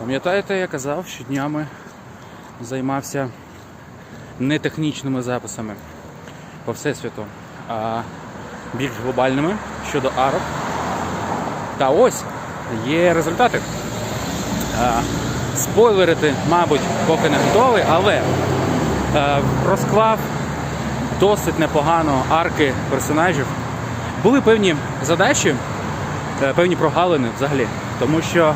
Пам'ятаєте, я казав, що днями займався не технічними записами по всесвіту, а більш глобальними щодо арок. Та ось є результати. Спойлерити, мабуть, поки не готовий, але е, розклав досить непогано арки персонажів. Були певні задачі, е, певні прогалини взагалі, тому що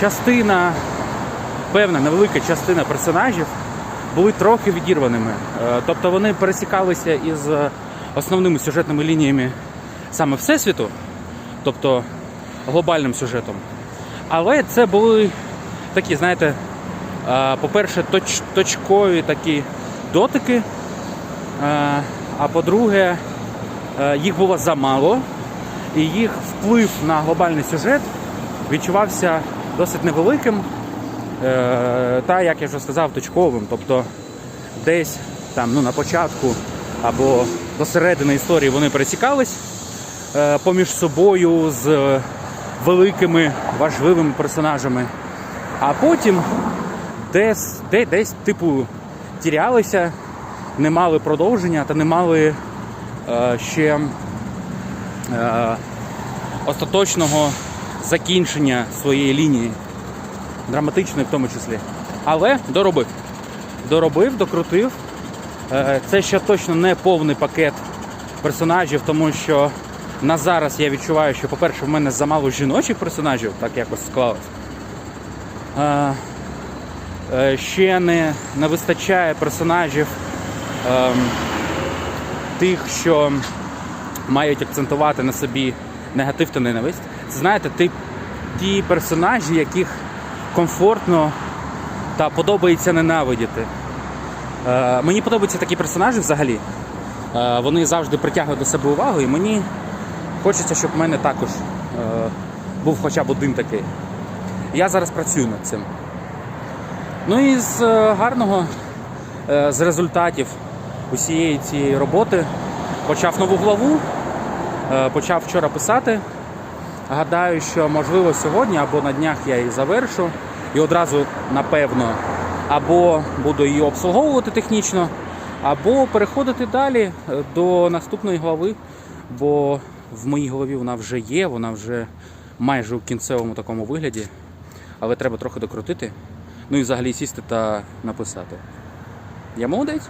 частина, певна невелика частина персонажів були трохи відірваними. Е, тобто вони пересікалися із е, основними сюжетними лініями саме Всесвіту, тобто глобальним сюжетом. Але це були такі, знаєте, е, по-перше, точ, точкові такі дотики. е, А по-друге, е, їх було замало, і їх вплив на глобальний сюжет відчувався досить невеликим. е, Та, як я вже сказав, точковим. Тобто десь там ну, на початку або до середини історії вони пересікались е, поміж собою з великими важливими персонажами. А потім десь, де, десь типу, тірялися, не мали продовження та не мали е, ще остаточного закінчення своєї лінії, драматичної в тому числі. Але доробив. Доробив, докрутив. Е, Це ще точно не повний пакет персонажів, тому що на зараз я відчуваю, що, по-перше, в мене замало жіночих персонажів, так якось склалось. Е, е, Ще не, не вистачає персонажів ем, тих, що мають акцентувати на собі негатив та ненависть. Це знаєте, ти, ті персонажі, яких комфортно та подобається ненавидіти. Е, мені подобаються такі персонажі взагалі. Е, вони завжди притягують до себе увагу, і мені хочеться, щоб в мене також е, був хоча б один такий. Я зараз працюю над цим. Ну і з е, гарного, е, з результатів усієї цієї роботи почав нову главу, почав вчора писати. Гадаю, що можливо сьогодні або на днях я її завершу і одразу, напевно, або буду її обслуговувати технічно, або переходити далі е, до наступної глави, бо в моїй голові вона вже є, вона вже майже у кінцевому такому вигляді, але треба трохи докрутити. Ну і взагалі сісти та написати. Я молодець.